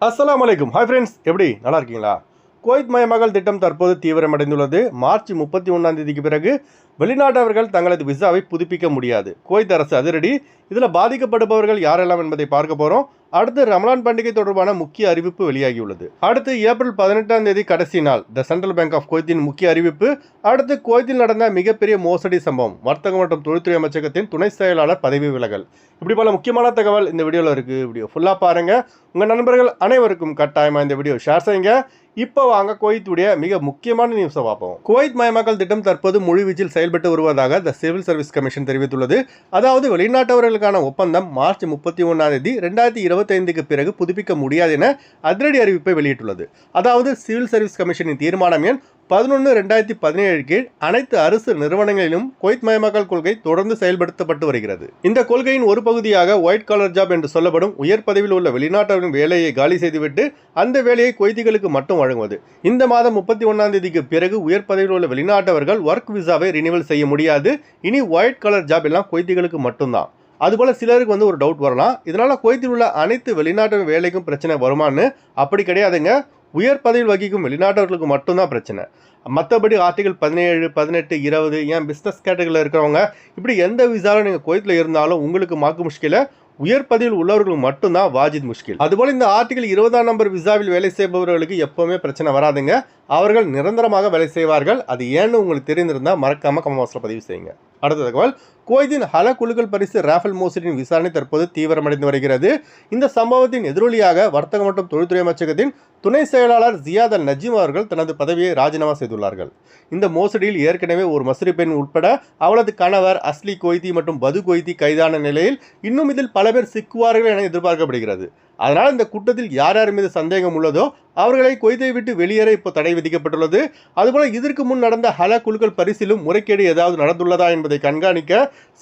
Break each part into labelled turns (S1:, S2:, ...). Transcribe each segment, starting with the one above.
S1: அஸ்லாம் அலைக்கும். Hi friends எப்படி? நல்லா இருக்கீங்களா? குவைத் மயமகள் திட்டம் தற்போது தீவிரமடைந்துள்ளது. மார்ச் முப்பத்தி ஒன்றாம் தேதிக்கு பிறகு வெளிநாட்டவர்கள் தங்களது விசாவை புதுப்பிக்க முடியாது. குவைத் அரசு அதிரடி. இதில் பாதிக்கப்படுபவர்கள் யாரெல்லாம் என்பதை பார்க்க போகிறோம் அடுத்து ரமலான் பண்டிகை தொடர்பான முக்கிய அறிவிப்பு வெளியாகியுள்ளது. அடுத்து ஏப்ரல் பதினெட்டாம் தேதி கடைசி நாள் த சென்ட்ரல் பேங்க் ஆஃப் குவைத்தின் முக்கிய அறிவிப்பு. அடுத்து குவைத்தில் நடந்த மிகப்பெரிய மோசடி சம்பவம் வர்த்தக மற்றும் தொழில்துறை அமைச்சகத்தின் துணை செயலாளர் பதவி விலகல். இப்படி பல முக்கியமான தகவல் இந்த வீடியோவில் இருக்குது வீடியோ ஃபுல்லாக பாருங்கள் உங்கள் நண்பர்கள் அனைவருக்கும் கட்டாயமாக இந்த வீடியோ ஷேர் செய்யுங்க. இப்போ வாங்க குவைத்துடைய மிக முக்கியமான நியூஸை பார்ப்போம். குவைத் மயமாக்கல் திட்டம் தற்போது முழுவீச்சில் செயல்பட்டு வருவதாக த சிவில் சர்வீஸ் கமிஷன் தெரிவித்துள்ளது. அதாவது வெளிநாட்டவர்களுக்கான ஒப்பந்தம் மார்ச் முப்பத்தி ஒன்றாம் தேதி ரெண்டாயிரத்தி இருபத்தைந்துக்கு பிறகு புதுப்பிக்க முடியாது என அதிரடி அறிவிப்பை வெளியிட்டுள்ளது. அதாவது சிவில் சர்வீஸ் கமிஷனின் தீர்மானம் எண் பதினொன்று ரெண்டாயிரத்தி பதினேழு கீழ் அனைத்து அரசு நிறுவனங்களிலும் குவைத் மயமாக்கல் கொள்கை தொடர்ந்து செயல்படுத்தப்பட்டு வருகிறது. இந்த கொள்கையின் ஒரு பகுதியாக ஒயிட் காலர் ஜாப் என்று சொல்லப்படும் உயர் பதவியில் உள்ள வெளிநாட்டவரின் வேலையை காலி செய்துவிட்டு அந்த வேலையை குவைத்திகளுக்கு மட்டும் வழங்குவது. இந்த மாதம் முப்பத்தி ஒன்றாம் தேதிக்கு பிறகு உயர் பதவியில் உள்ள வெளிநாட்டவர்கள் ஒர்க் விசாவை ரினிவல் செய்ய முடியாது. இனி ஒயிட் காலர் ஜாப் எல்லாம் குவைத்திகளுக்கு மட்டும்தான். அதுபோல் சிலருக்கு வந்து ஒரு டவுட் வரலாம். இதனால் குவைத்தில் உள்ள அனைத்து வெளிநாட்டு வேலைக்கும் பிரச்சனை வருமான்னு அப்படி கிடையாதுங்க. உயர் பதவியில் வகிக்கும் வெளிநாட்டவர்களுக்கு மட்டும்தான் பிரச்சனை. மற்றபடி ஆர்டிகல் பதினேழு பதினெட்டு இருபது ஏன் பிஸ்னஸ் கேட்டகரியில் இருக்கிறவங்க இப்படி எந்த விசாலும் நீங்கள் குவைத்தில் இருந்தாலும் உங்களுக்கு மாக்கு முஷ்கில உயர் பதவியில் உள்ளவர்களுக்கு மட்டும்தான் வாஜித் முஷ்கில். அதுபோல் இந்த ஆர்டிகல் இருபதாம் நம்பர் விசாவில் வேலை செய்பவர்களுக்கு எப்போவுமே பிரச்சனை வராதுங்க. அவர்கள் நிரந்தரமாக வேலை செய்வார்கள். அது ஏன்னு உங்களுக்கு தெரிந்திருந்தால் மறக்காமல் கமவாசத்தில் பதிவு செய்யுங்க. அடுத்த தகவல் குவைத்தின் ஹல குழுக்கள் பரிசு ராஃபல் மோசடியின் விசாரணை தற்போது தீவிரமடைந்து வருகிறது. இந்த சம்பவத்தின் எதிரொலியாக வர்த்தக மற்றும் தொழில்துறை அமைச்சகத்தின் துணை செயலாளர் ஜியாத் அல் நஜீம் அவர்கள் தனது பதவியை ராஜினாமா செய்துள்ளார்கள். இந்த மோசடியில் ஏற்கனவே ஒரு மசூரி பெண் உட்பட அவளது கணவர் அஸ்லி கொய்தி மற்றும் பது கொய்தி கைதான நிலையில் இன்னும் இதில் பல பேர் சிக்குவார்கள் என எதிர்பார்க்கப்படுகிறது. அதனால் இந்த கூட்டத்தில் யார் யார் மீது சந்தேகம் உள்ளதோ அவர்களை கொய்தை விட்டு வெளியேற இப்போ தடை விதிக்கப்பட்டுள்ளது. அதுபோல் இதற்கு முன் நடந்த ஹல குழுக்கள் பரிசிலும் முறைகேடு ஏதாவது நடந்துள்ளதா என்பதை கண்காணிக்க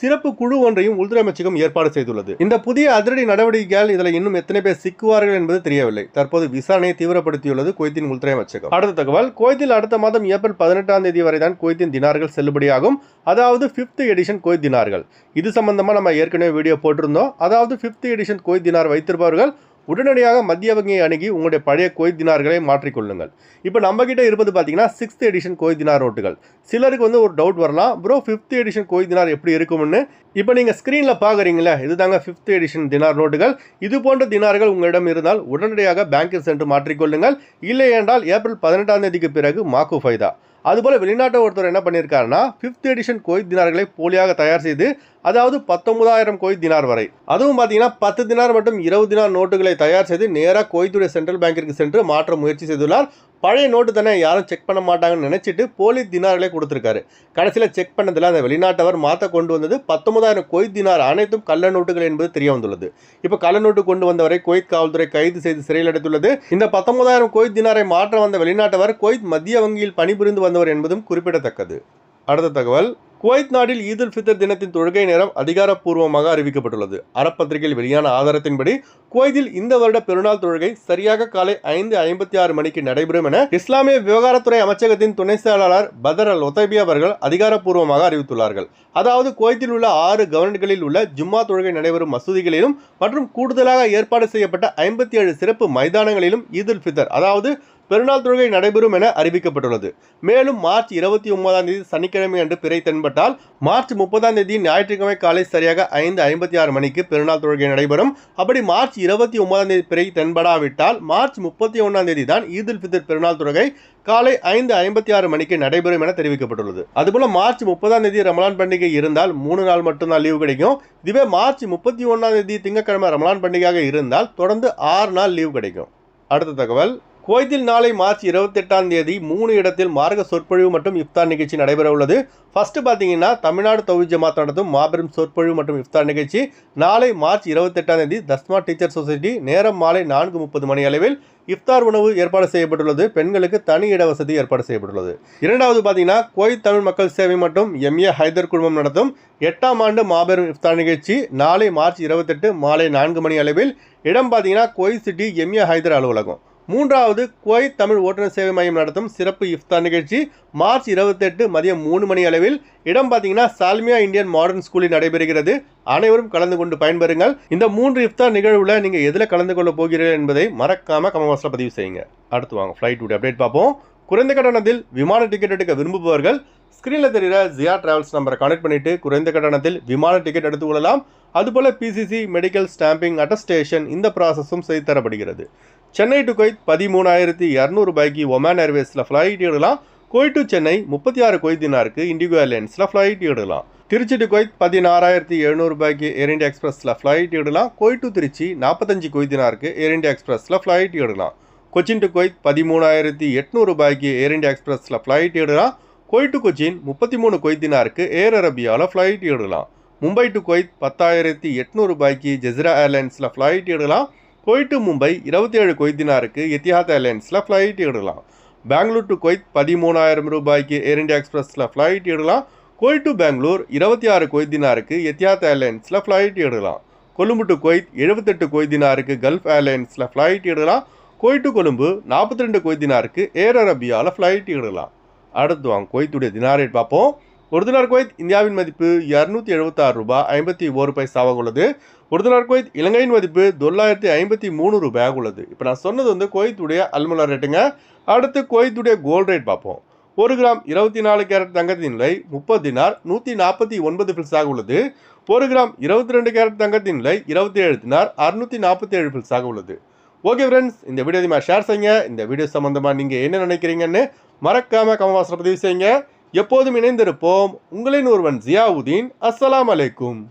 S1: சிறப்பு குழு ஒன்றையும் உள்துறை அமைச்சகம் ஏற்பாடு செய்துள்ளது. இந்த புதிய அதிரடி நடவடிக்கையால் இதில் இன்னும் எத்தனை பேர் சிக்குவார்கள் என்பது தெரியவில்லை. தற்போது விசாரணையை தீவிரப்படுத்தியுள்ளது குவைத்தின் உள்துறை அமைச்சகம். அடுத்த தகவல் குவைத்தில் அடுத்த மாதம் ஏப்ரல் பதினெட்டாம் தேதி வரை தான் குவைத்தின் தினார்கள் செல்லுபடியாகும். அதாவது ஃபிஃப்த் எடிஷன் குவைத் தினார்கள். இது சம்பந்தமாக நம்ம ஏற்கனவே வீடியோ போட்டிருந்தோம். அதாவது ஃபிஃப்த் எடிஷன் குவைத் தினார் வைத்திருப்பவர்கள் உடனடியாக மத்திய வங்கியை அணுகி உங்களுடைய பழைய கோயில் தினார்களை மாற்றிக்கொள்ளுங்கள். இப்போ நம்ம கிட்ட இருப்பது பார்த்தீங்கன்னா சிக்ஸ்த் எடிஷன் கோய்தினார் நோட்டுகள் சிலருக்கு வந்து ஒரு டவுட் வரலாம். ப்ரோ ஃபிஃப்த் எடிஷன் கோயில் தினார் எப்படி இருக்கும்னு? இப்போ நீங்கள் ஸ்க்ரீனில் பார்க்குறீங்களே இதுதாங்க ஃபிஃப்த் எடிஷன் தினார் நோட்டுகள் இது போன்ற தினார்கள் உங்களிடம் இருந்தால் உடனடியாக பேங்கில் சென்று மாற்றிக்கொள்ளுங்கள். இல்லை என்றால் ஏப்ரல் பதினெட்டாம் தேதிக்கு பிறகு மாக்கு ஃபைதா அதுபோல் வெளிநாட்டை ஒருத்தர் என்ன பண்ணியிருக்காருன்னா ஃபிஃப்த் எடிஷன் கோயில் தினார்களை போலியாக தயார் செய்து அதாவது பத்தொன்பதாயிரம் கோயில் தினார் வரை. அதுவும் பார்த்தீங்கன்னா பத்து தினார் மற்றும் இருபது தினார் நோட்டுகளை தயார் செய்து நேராக கோயத்துடைய சென்ட்ரல் பேங்கிற்கு சென்று மாற்ற முயற்சி செய்துள்ளார். பழைய நோட்டு தானே யாரும் செக் பண்ண மாட்டாங்கன்னு நினச்சிட்டு போலி தினார்களே கொடுத்துருக்காரு. கடைசியில் செக் பண்ணதில் அந்த வெளிநாட்டவர் மாற்ற கொண்டு வந்தது பத்தொன்பதாயிரம் கொய்த் தினார் அனைத்தும் கள்ள நோட்டுகள் என்பது தெரிய வந்துள்ளது. இப்போ கள்ள நோட்டு கொண்டு வந்தவரை கொய்த் காவல்துறை கைது செய்து சிறையில் அடைத்துள்ளது. இந்த பத்தொன்பதாயிரம் கொய்த் தினாரை மாற்ற வந்த வெளிநாட்டவர் கொய்த் மத்திய வங்கியில் பணிபுரிந்து வந்தவர் என்பதும் குறிப்பிடத்தக்கது. அடுத்த தகவல். குவைத் நாட்டில் ஈத் உல் ஃபித்தர் தினத்தின் தொழுகை நேரம் அதிகாரப்பூர்வமாக அறிவிக்கப்பட்டுள்ளது. அறப்பத்திரிகையில் வெளியான ஆதாரத்தின்படி குவைத்தில் இந்த வருட பெருநாள் தொழுகை சரியாக காலை ஐந்து ஐம்பத்தி ஆறு மணிக்கு நடைபெறும் என இஸ்லாமிய விவகாரத்துறை அமைச்சகத்தின் துணை செயலாளர் பதர் அல் ஒத்தைபி அவர்கள் அதிகாரப்பூர்வமாக அறிவித்துள்ளார்கள். அதாவது குவைத்தில் உள்ள ஆறு கவர்னர்களில் உள்ள ஜும்மா தொழுகை நடைபெறும் மசூதிகளிலும் மற்றும் கூடுதலாக ஏற்பாடு செய்யப்பட்ட ஐம்பத்தி ஏழு சிறப்பு மைதானங்களிலும் ஈத் உல் ஃபித்தர் அதாவது பெருநாள் தொழுகை நடைபெறும் என அறிவிக்கப்பட்டுள்ளது. மேலும் மார்ச் இருபத்தி ஒன்பதாம் தேதி சனிக்கிழமை அன்று பிறை தென்பட்டால் மார்ச் முப்பதாம் தேதி ஞாயிற்றுக்கிழமை காலை சரியாக ஐந்து ஐம்பத்தி ஆறு மணிக்கு பெருநாள் தொழுகை நடைபெறும். அப்படி மார்ச் இருபத்தி ஒன்பதாம் தேதி பிறை தென்படாவிட்டால் மார்ச் முப்பத்தி ஒன்றாம் தேதி தான் ஈத் உல் பெருநாள் தொழுகை காலை ஐந்து ஐம்பத்தி ஆறு மணிக்கு நடைபெறும் என தெரிவிக்கப்பட்டுள்ளது. அதுபோல மார்ச் முப்பதாம் தேதி ரமலான் பண்டிகை இருந்தால் மூணு நாள் மட்டும்தான் லீவு கிடைக்கும். இதுவே மார்ச் முப்பத்தி ஒன்றாம் தேதி திங்கட்கிழமை ரமலான் பண்டிகையாக இருந்தால் தொடர்ந்து ஆறு நாள் லீவு கிடைக்கும். அடுத்த தகவல் குவைத்தில் நாளை மார்ச் இருபத்தெட்டாம் தேதி மூணு இடத்தில் மார்க்க சொற்பொழிவு மற்றும் இஃப்தார் நிகழ்ச்சி நடைபெற உள்ளது. ஃபர்ஸ்ட் பார்த்தீங்கன்னா தமிழ்நாடு தொகுதி ஜமாத் நடத்தும் மாபெரும் சொற்பொழிவு மற்றும் இஃப்தார் நிகழ்ச்சி. நாளை மார்ச் இருபத்தெட்டாம் தேதி தஸ்மா டீச்சர் சொசைட்டி நேரம் மாலை நான்கு முப்பது மணி அளவில் இஃப்தார் உணவு ஏற்பாடு செய்யப்பட்டுள்ளது. பெண்களுக்கு தனி இட வசதி ஏற்பாடு செய்யப்பட்டுள்ளது. இரண்டாவது பார்த்தீங்கன்னா குவைத் தமிழ் மக்கள் சேவை மற்றும் எம்ஏ ஹைதர் குழுமம் நடத்தும் எட்டாம் ஆண்டு மாபெரும் இஃப்தார் நிகழ்ச்சி நாளை மார்ச் இருபத்தெட்டு மாலை நான்கு மணி அளவில். இடம் பார்த்தீங்கன்னா கோய் சிட்டி எம்ஏ ஹைதர் அலுவலகம். மூன்றாவது குவைத் தமிழ் ஓட்டுநர் சேவை மையம் நடத்தும் சிறப்பு இஃப்தார் நிகழ்ச்சி மார்ச் இருபத்தெட்டு மதியம் மூணு மணி அளவில். இடம் பார்த்தீங்கன்னா சால்மியா இந்தியன் மாடர்ன் ஸ்கூலில் நடைபெறுகிறது. அனைவரும் கலந்து கொண்டு பயன்பெறுங்கள். இந்த மூன்று இஃப்தார் நிகழ்வுல நீங்கள் எதில் கலந்து கொள்ள போகிறீர்கள் என்பதை மறக்காம கமவாசில் பதிவு செய்யுங்க. அடுத்து வாங்க ஃப்ளைட் உடைய அப்டேட் பார்ப்போம். குறைந்த கட்டணத்தில் விமான டிக்கெட் எடுக்க விரும்புபவர்கள் ஸ்க்ரீனில் தெரிகிற ஜியா டிராவல்ஸ் நம்பரை கனெக்ட் பண்ணிட்டு குறைந்த கட்டணத்தில் விமான டிக்கெட் எடுத்துக் கொள்ளலாம். அதுபோல் பிசிசி மெடிக்கல் ஸ்டாம்பிங் அட்டஸ்டேஷன் இந்த ப்ராசஸும் செய்து தரப்படுகிறது சென்னை டு கொய்த் பதிமூணாயிரத்தி இரநூறு ரூபாய்க்கு ஒமான் ஏர்வேஸில் ஃப்ளைட் எடுக்கலாம். குவைத் டு சென்னை முப்பத்தி ஆறு கொய்தினாருக்கு தினாருக்கு இண்டிகோ ஏர்லைன்ஸில் ஃப்ளைட் எடுக்கலாம். திருச்சி டு கொய்த் பதினாறாயிரத்தி எழுநூறு ரூபாய்க்கு ஏர் இண்டியா எக்ஸ்பிரஸில் ஃப்ளைட் எடுக்கலாம். குவைத் டு திருச்சி நாற்பத்தஞ்சு கொய்தினாருக்கு ஏர் இந்தியா எக்ஸ்பிரஸில் ஃப்ளைட் எடுக்கலாம். கொச்சின் டு கொய்த் பதிமூணாயிரத்தி எட்நூறு ரூபாய்க்கு ஏர் இண்டியா எக்ஸ்பிரஸில் ஃப்ளைட் எடுக்கலாம். குவைத் டு கொச்சின் முப்பத்தி மூணு கொய்தினாருக்கு ஏர் அரபியாவில் ஃப்ளைட் எடுக்கலாம். மும்பை டு குவைத் பத்தாயிரத்தி எட்நூறு ரூபாய்க்கு ஜெசிரா ஏர்லைன்ஸில் ஃப்ளைட் எடுக்கலாம். குவைத் டு மும்பை இருபத்தி ஏழு கொய்தினாருக்கு எத்திஹாத் ஏர்லைன்ஸில் ஃப்ளைட் எடுக்கலாம். பெங்களூர் டு குவைத் பதிமூணாயிரம் ரூபாய்க்கு ஏர் இந்தியா எக்ஸ்பிரஸில் ஃப்ளைட் எடுக்கலாம். குவைத் டு பெங்களூர் இருபத்தி ஆறு கொய்தினாருக்கு தினாருக்கு எத்தியாத் ஏர்லைன்ஸில் ஃப்ளைட் எடுக்கலாம். கொழும்பு டு குவைத் எழுபத்தெட்டு கொய்தினாருக்கு கல்ஃப் ஏர்லைன்ஸில் ஃப்ளைட் எடுக்கலாம். குவைத் டு கொழும்பு நாற்பத்தி ரெண்டு கொய்தினாருக்கு ஏர் அரபியாவில் ஃப்ளைட் எடுக்கலாம். அடுத்து வாங்க குவைத்துடைய தினாரேட் பார்ப்போம். ஒரு தினார் குவைத் இந்தியாவின் மதிப்பு இரநூத்தி எழுபத்தாறு ரூபாய் ஐம்பத்தி ஒரு பைசாவாக உள்ளது. ஒரு தினார் குவைத் இலங்கையின் மதிப்பு தொள்ளாயிரத்தி ஐம்பத்தி மூணு ரூபாயாக உள்ளது. இப்போ நான் சொன்னது வந்து குவைத்துடைய அல்முலா ரேட்டுங்க அடுத்து குவைத்துடைய கோல்ட் ரேட் பார்ப்போம். ஒரு கிராம் இருபத்தி நாலு கேரட் தங்கத்தின் நிலை முப்பது தினார் நூற்றி நாற்பத்தி ஒன்பது பில்ஸாக உள்ளது. ஒரு கிராம் இருபத்தி ரெண்டு கேரட் தங்கத்தின் நிலை இருபத்தி ஏழு தினார் அறுநூற்றி நாற்பத்தி ஏழு பில்ஸாக உள்ளது. ஓகே ஃப்ரெண்ட்ஸ் இந்த வீடியோ அதிகமாக ஷேர் செய்யுங்க. இந்த வீடியோ சம்மந்தமாக நீங்கள் என்ன நினைக்கிறீங்கன்னு மறக்காமல் கமவாசனை பதிவு செய்யுங்க. எப்போதும் இணைந்திருப்போம் உங்களின் ஒருவன் ஜியாவுதீன். அஸ்ஸலாம் அலைக்கும்.